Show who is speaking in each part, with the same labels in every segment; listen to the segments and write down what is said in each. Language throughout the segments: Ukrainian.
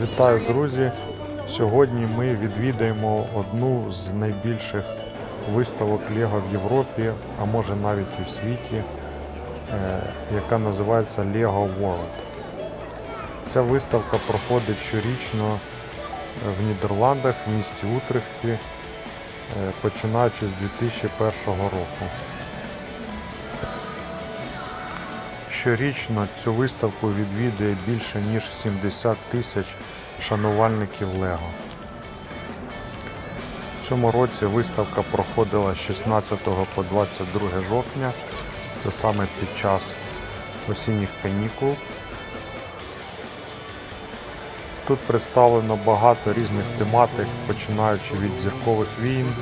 Speaker 1: Вітаю, друзі! Сьогодні ми відвідаємо одну з найбільших виставок Лего в Європі, а може навіть в світі, е, яка називається Lego World. Ця виставка проходить щорічно в Нідерландах, в місті Утрехті, е, починаючи з 2001 року. Щорічно цю виставку відвідує більше ніж 70 тисяч шанувальників Лего. В цьому році виставка проходила з 16 по 22 жовтня. Це саме під час осінніх канікул. Тут представлено багато різних тематик, починаючи від зіркових війн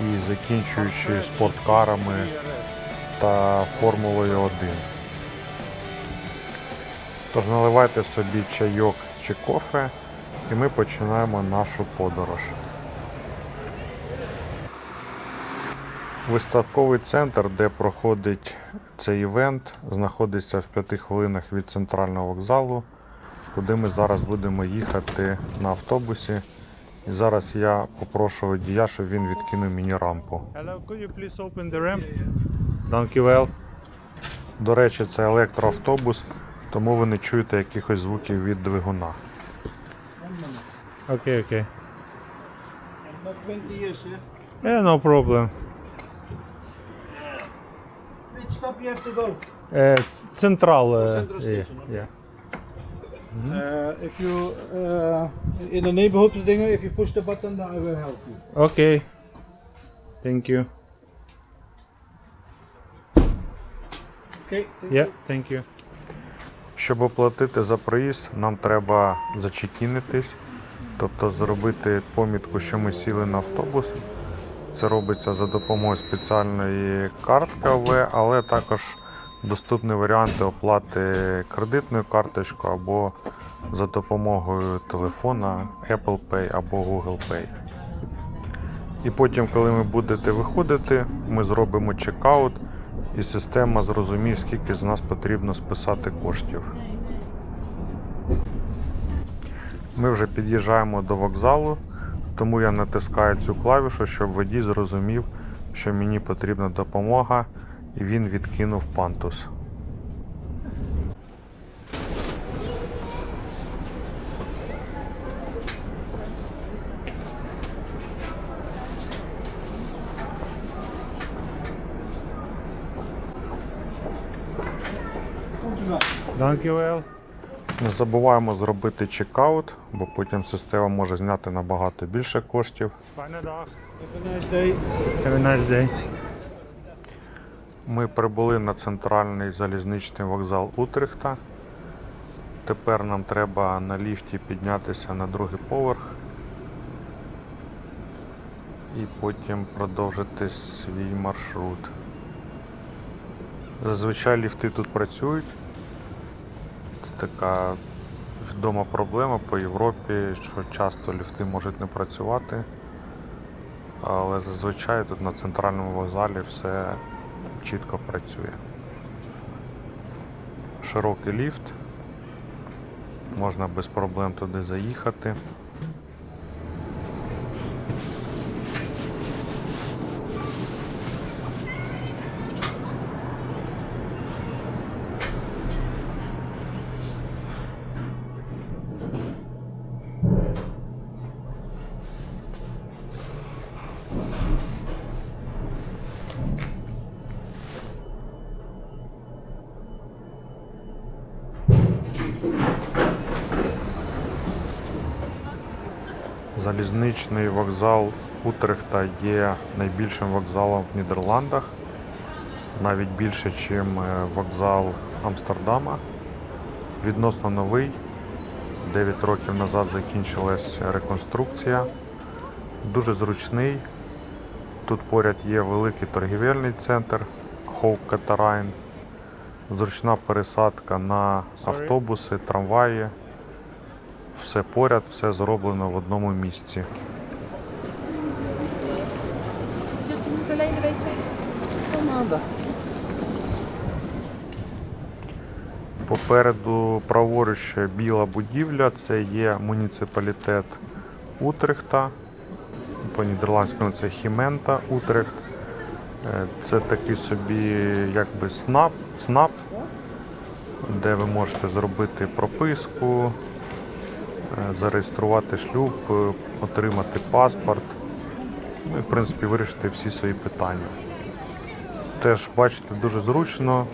Speaker 1: і закінчуючи спорткарами та Формулою 1. Тож наливайте собі чайок чи кофе, і ми починаємо нашу подорож. Виставковий центр, де проходить цей івент, знаходиться в 5 хвилинах від центрального вокзалу, куди ми зараз будемо їхати на автобусі. І зараз я попрошу водія, щоб він відкинув мені рампу.
Speaker 2: Hello, could you please open the ramp? Thank you well.
Speaker 1: До речі, це електроавтобус, тому ви не чуєте якихось звуків від двигуна.
Speaker 3: 20 years, yeah?
Speaker 2: Yeah, no problem.
Speaker 3: Which stop you have to go?
Speaker 2: Uh, Central. Uh,
Speaker 3: Central
Speaker 2: yeah,
Speaker 3: station, okay.
Speaker 2: yeah. Mm -hmm.
Speaker 3: Uh, if you uh, in the neighborhood dingen, if you push the button, I will help you.
Speaker 2: Okay. Thank you.
Speaker 3: Okay. thank
Speaker 2: Yeah,
Speaker 3: you.
Speaker 2: thank you.
Speaker 1: Щоб оплатити за проїзд, нам треба зачекінитись, тобто зробити помітку, що ми сіли на автобус. Це робиться за допомогою спеціальної картки ОВ, але також доступні варіанти оплати кредитною карточкою або за допомогою телефона Apple Pay або Google Pay. І потім, коли ви будете виходити, ми зробимо чекаут, і система зрозуміє, скільки з нас потрібно списати коштів. Ми вже під'їжджаємо до вокзалу, тому я натискаю цю клавішу, щоб водій зрозумів, що мені потрібна допомога, і він відкинув пантус.
Speaker 2: Thank you well.
Speaker 1: Не забуваємо зробити чекаут, бо потім система може зняти набагато більше коштів.
Speaker 2: Fijne dag.
Speaker 3: Have a nice day.
Speaker 2: Have a nice day.
Speaker 1: Ми прибули на центральний залізничний вокзал Утрехта. Тепер нам треба на ліфті піднятися на другий поверх і потім продовжити свій маршрут. Зазвичай ліфти тут працюють. Така відома проблема по Європі, що часто ліфти можуть не працювати. Але зазвичай тут на центральному вокзалі все чітко працює. Широкий ліфт. Можна без проблем туди заїхати. Залізничний вокзал Утрехта є найбільшим вокзалом в Нідерландах, навіть більше, ніж вокзал Амстердама. Відносно новий. 9 років назад закінчилась реконструкція. Дуже зручний. Тут поряд є великий торгівельний центр Хоук Катарайн. Зручна пересадка на автобуси, трамваї. Все поряд, все зроблено в одному місці. Попереду праворуч біла будівля, це є муніципалітет Утрехта. По-нідерландському це Хімента Утрехт. Е, Це такий собі якби СНАП, ЦНАП, де ви можете зробити прописку, зареєструвати шлюб, е, отримати паспорт. Ну і, в принципі, вирішити всі свої питання. Теж, бачите, дуже зручно.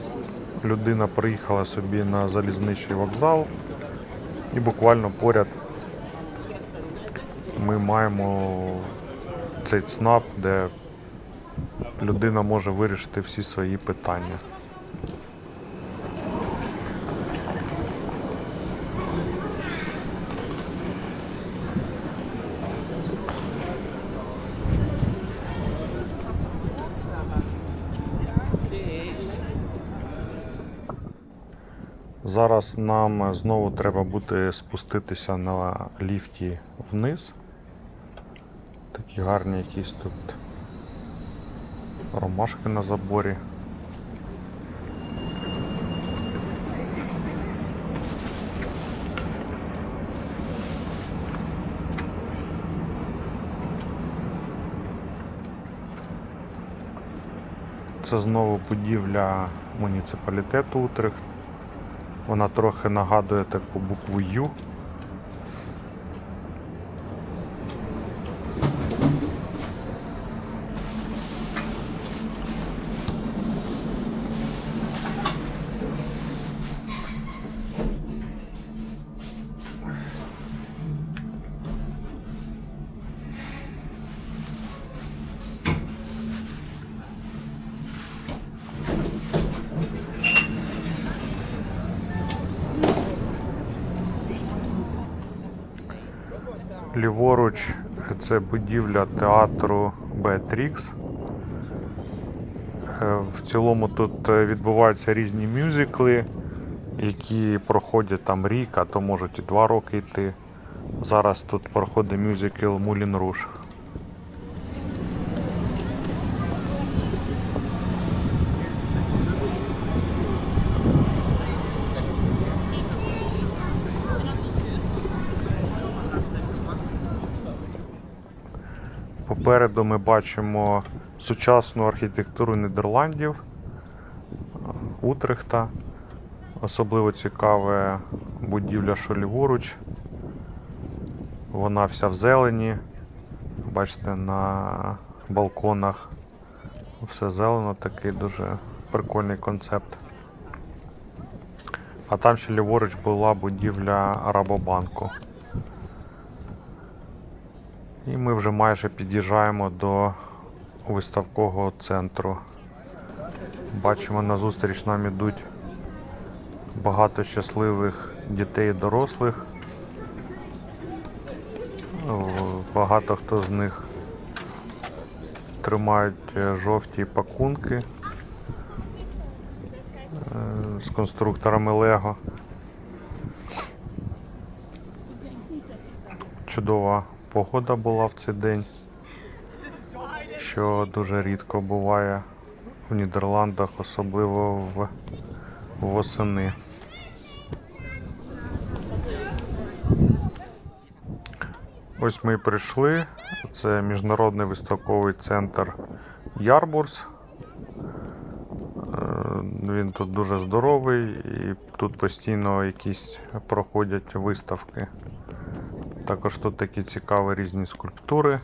Speaker 1: Людина приїхала собі на залізничний вокзал і буквально поряд ми маємо цей ЦНАП, де людина може вирішити всі свої питання. Зараз нам знову треба буде спуститися на ліфті вниз. Такі гарні якісь тут ромашки на заборі. Це знову будівля муніципалітету Утрехт. Вона трохи нагадує таку букву Ю. Ліворуч це будівля театру. Е, В цілому тут е, відбуваються різні мюзикли, які проходять там рік, а то можуть і два роки йти. Зараз тут проходить мюзикл Мулін Руш. Попереду ми бачимо сучасну архітектуру Нідерландів, Утрехта. Особливо цікаве будівля, що ліворуч. Вона вся в зелені. Бачите, на балконах все зелено, такий дуже прикольний концепт. А там ще ліворуч була будівля Рабобанку. І ми вже майже під'їжджаємо до виставкового центру. Бачимо, назустріч нам ідуть багато щасливих дітей і дорослих. Багато хто з них тримають е, жовті пакунки е, з конструкторами Лего. Чудова погода була в цей день, що дуже рідко буває в Нідерландах, особливо в восени. Ось ми і прийшли. Це міжнародний виставковий центр Ярбурс. Е, Він тут дуже здоровий і тут постійно якісь проходять виставки. Також тут такі цікаві різні скульптури.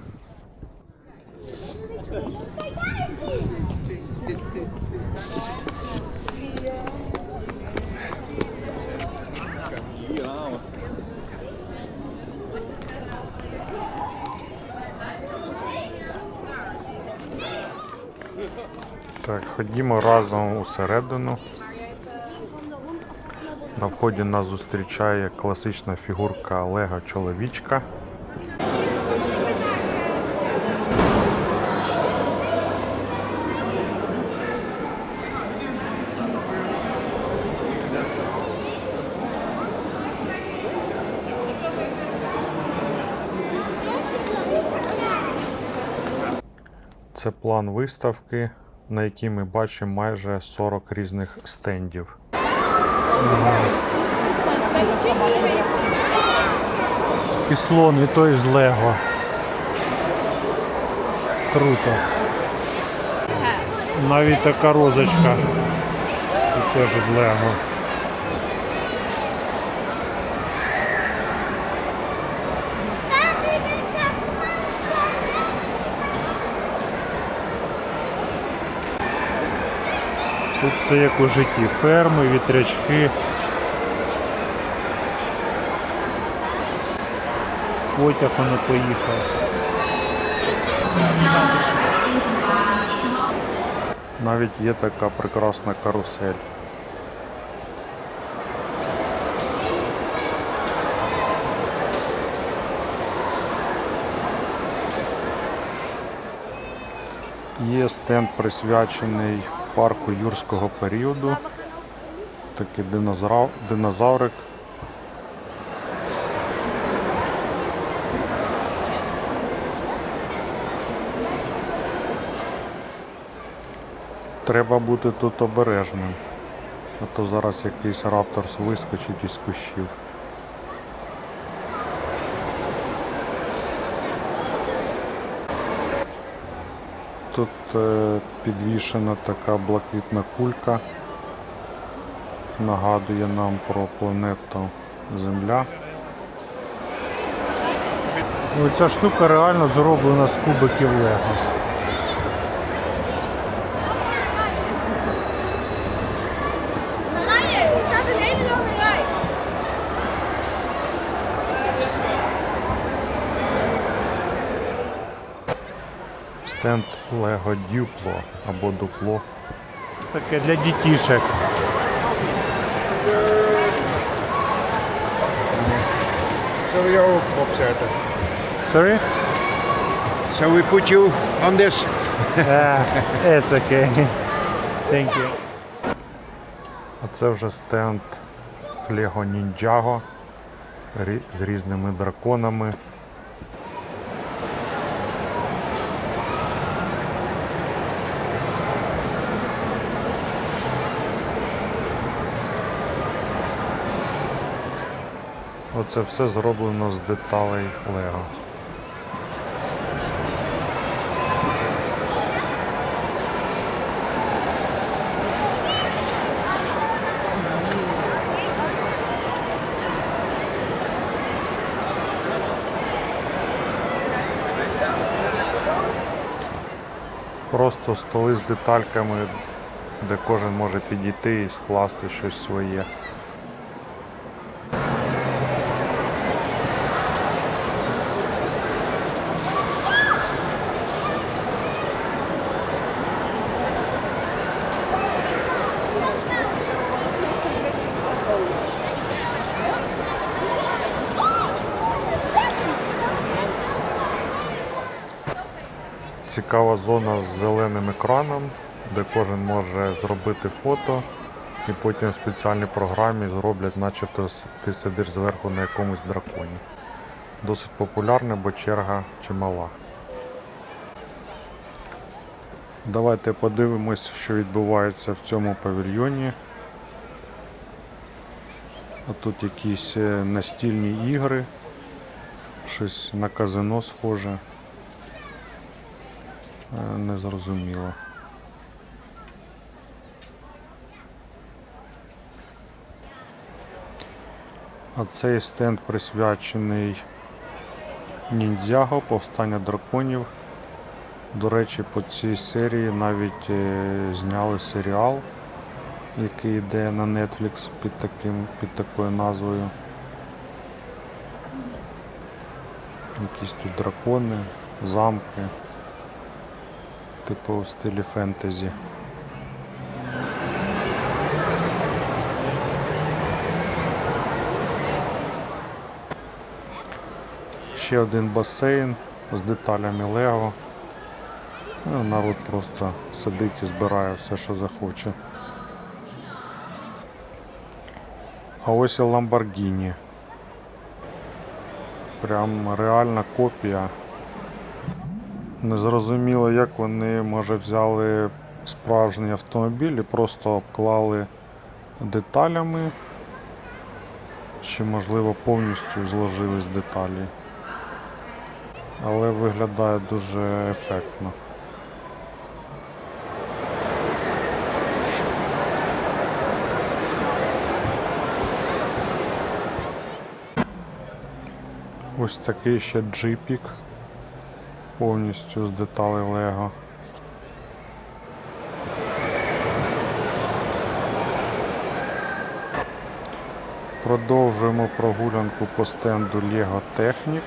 Speaker 1: Так, ходімо разом усередину. На вході нас зустрічає класична фігурка Лего чоловічка. Це план виставки, на якій ми бачимо майже 40 різних стендів.
Speaker 2: І слон, і той з Лего. Круто. Навіть така розочка. І теж з Лего. Тут все як у житті. Ферми, вітрячки. Потяг воно поїхав.
Speaker 1: Навіть є така прекрасна карусель. Є стенд присвячений парку юрського періоду. Такий динозавр, динозаврик. Треба бути тут обережним. А то зараз якийсь рапторс вискочить із кущів. Тут е, підвішена така блакитна кулька. Нагадує нам про планету Земля.
Speaker 2: Оця ця штука реально зроблена з кубиків Лего.
Speaker 1: Стенд Лего Дюпло або дупло.
Speaker 2: Таке для дітішек.
Speaker 4: Zullen we ook opzetten?
Speaker 2: Sorry?
Speaker 4: Shall we put you on this?
Speaker 2: Ah, it's okay. Thank you.
Speaker 1: А це вже стенд Ninjago рі- з різними драконами. Оце все зроблено з деталей Лего. Просто столи з детальками, де кожен може підійти і скласти щось своє. Цікава зона з зеленим екраном, де кожен може зробити фото і потім в спеціальній програмі зроблять, начебто ти сидиш зверху на якомусь драконі. Досить популярне, бо черга чимала. Давайте подивимось, що відбувається в цьому павільйоні. Тут якісь е, настільні ігри, щось на казино схоже. Е, Незрозуміло. А цей стенд присвячений ніндзяго, повстання драконів. До речі, по цій серії навіть е, зняли серіал, який йде на Netflix під, таким, під такою назвою. Якісь тут дракони, замки типу в стилі фентезі. Ще один басейн з деталями Лего. Ну, народ просто сидить і збирає все, що захоче. А ось і Lamborghini. Прям реальна копія Незрозуміло, як вони, може, взяли справжній автомобіль і просто обклали деталями, чи можливо повністю зложились деталі. Але виглядає дуже ефектно. Ось такий ще джипік повністю з деталей Лего. Продовжуємо прогулянку по стенду Lego Technic.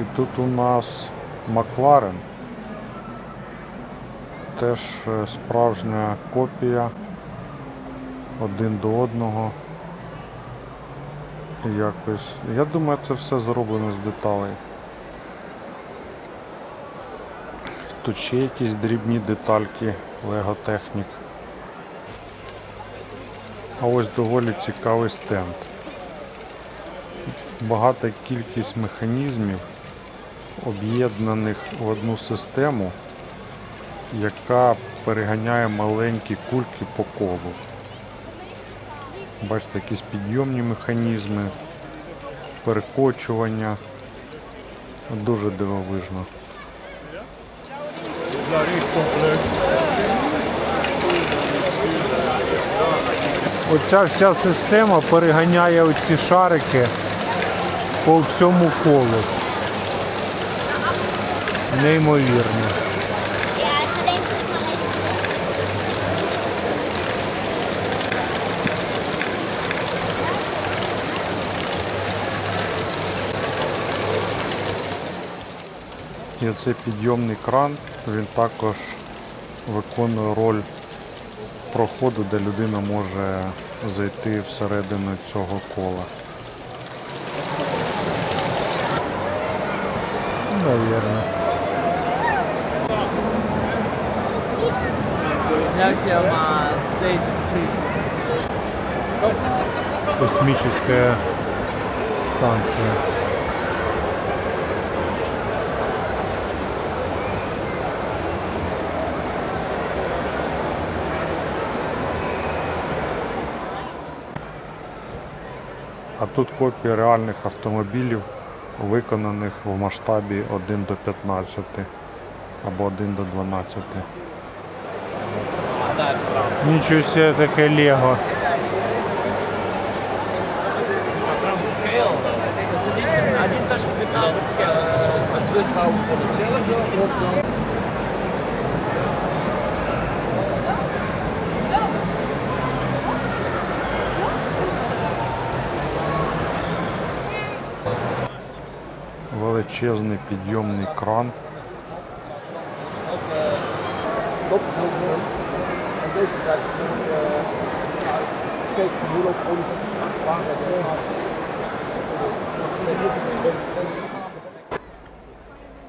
Speaker 1: І тут у нас Макларен. Теж е, справжня копія один до одного. Якось. Я думаю, це все зроблено з деталей. Тут ще якісь дрібні детальки Technic. А ось доволі цікавий стенд. Багата кількість механізмів, об'єднаних в одну систему, яка переганяє маленькі кульки по колу. Бачите, якісь підйомні механізми, перекочування. Дуже дивовижно.
Speaker 2: Оця вся система переганяє оці шарики по всьому колу. Неймовірно.
Speaker 1: Оцей підйомний кран, він також виконує роль проходу, де людина може зайти всередину цього кола.
Speaker 2: Навірно. Космічна станція.
Speaker 1: А тут копії реальних автомобілів, виконаних в масштабі 1 до 15 або 1 до 12.
Speaker 2: Нічого себе таке Лего.
Speaker 5: Прям скейл. Це один, один 15 скейл. А
Speaker 1: Величезний підйомний кран.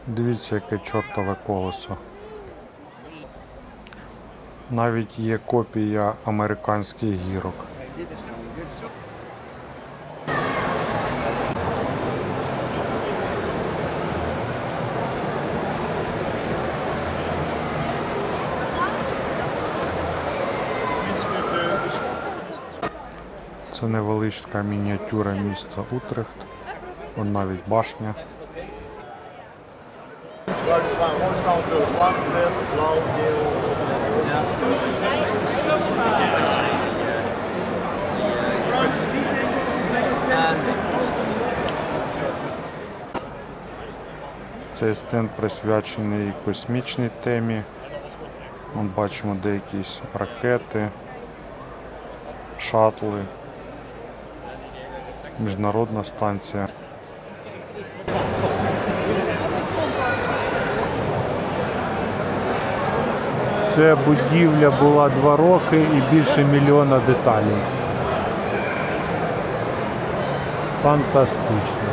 Speaker 1: Дивіться, яке чортове колесо. Навіть є копія американських гірок. Це невеличка мініатюра міста Утрехт. Вон навіть башня. Цей стенд присвячений космічній темі. Вон бачимо де якісь ракети, шатли, міжнародна станція.
Speaker 2: Це будівля була два роки і більше мільйона деталей. Фантастично.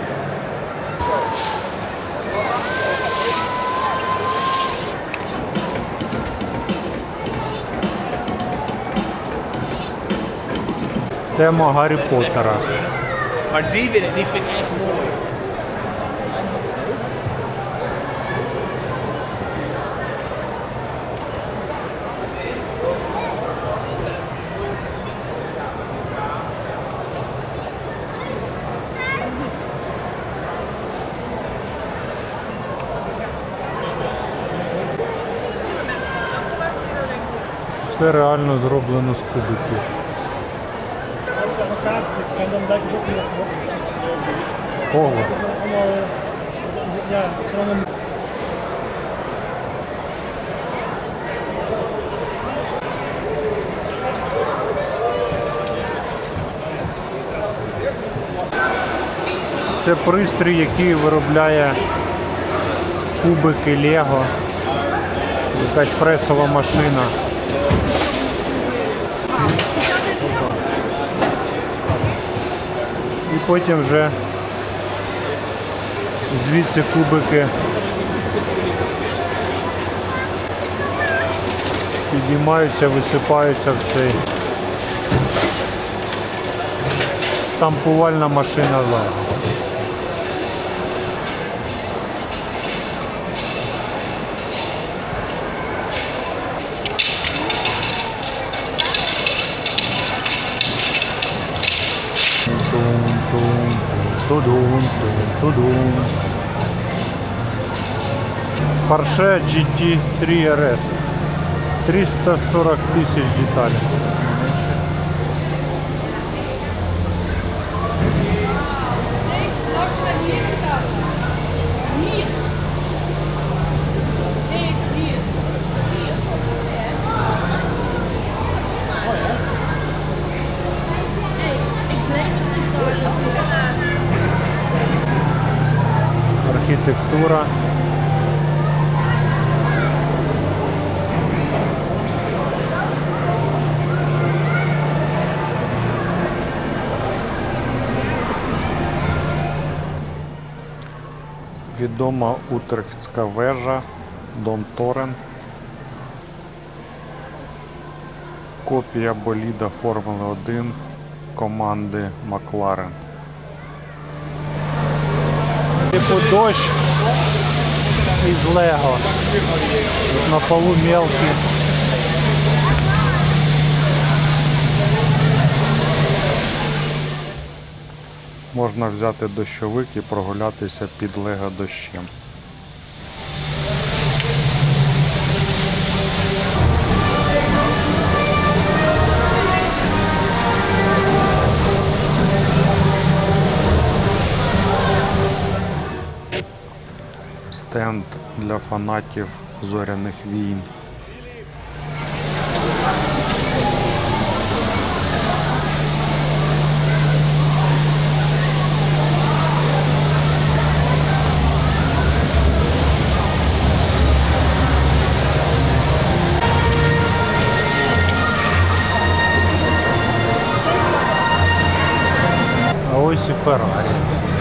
Speaker 2: Тема Гаррі Поттера.
Speaker 5: Maar die winnen, die vind ik echt mooi.
Speaker 2: Це реально зроблено з кубиків. Ого. Це пристрій, який виробляє кубики Лего. Якась пресова машина. Потім вже звідси кубики підіймаються, висипаються в цей штампувальна машина Лего. Тум-тум, тудум, тудум. Porsche GT3 RS. 340 тисяч деталей. Архітектура. Відома Утрехтська вежа, Дом Торен. Копія боліда Формули 1 команди Макларен. Типу дощ із Лего. Тут на полу мелкий. Можна взяти дощовик і прогулятися під лего дощем. Для фанатів зоряних війн. Ось і Феррарі.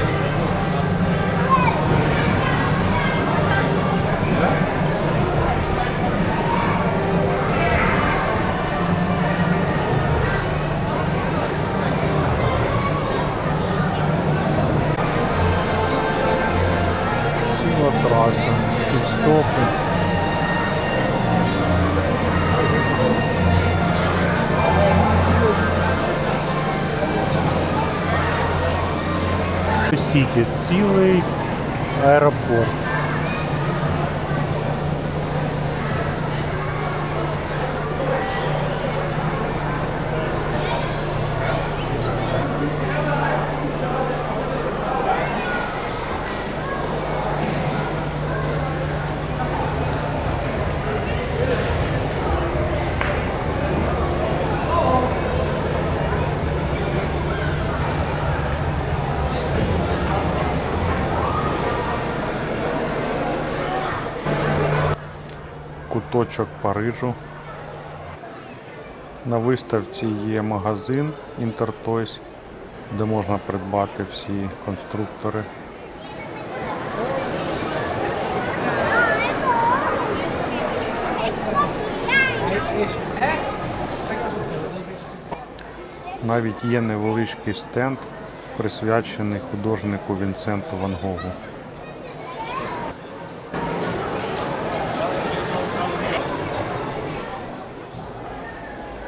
Speaker 2: Куточок Парижу. На виставці є магазин Intertoys, де можна придбати всі конструктори. Навіть є невеличкий стенд, присвячений художнику Вінсенту Ван Гогу.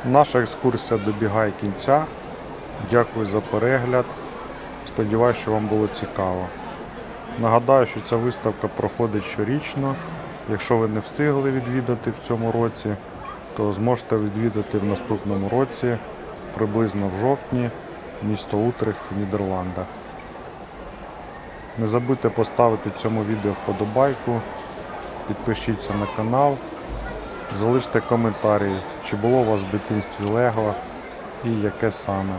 Speaker 2: Наша екскурсія добігає кінця. Дякую за перегляд. Сподіваюся, що вам було цікаво. Нагадаю, що ця виставка проходить щорічно. Якщо ви не встигли відвідати в цьому році,
Speaker 1: то зможете відвідати в наступному році, приблизно в жовтні, місто Утрехт в Нідерландах. Не забудьте поставити цьому відео вподобайку, підпишіться на канал, залиште коментарі, чи було у вас в дитинстві Лего і яке саме.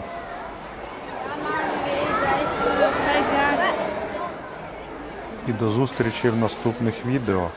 Speaker 1: І до зустрічі в наступних відео.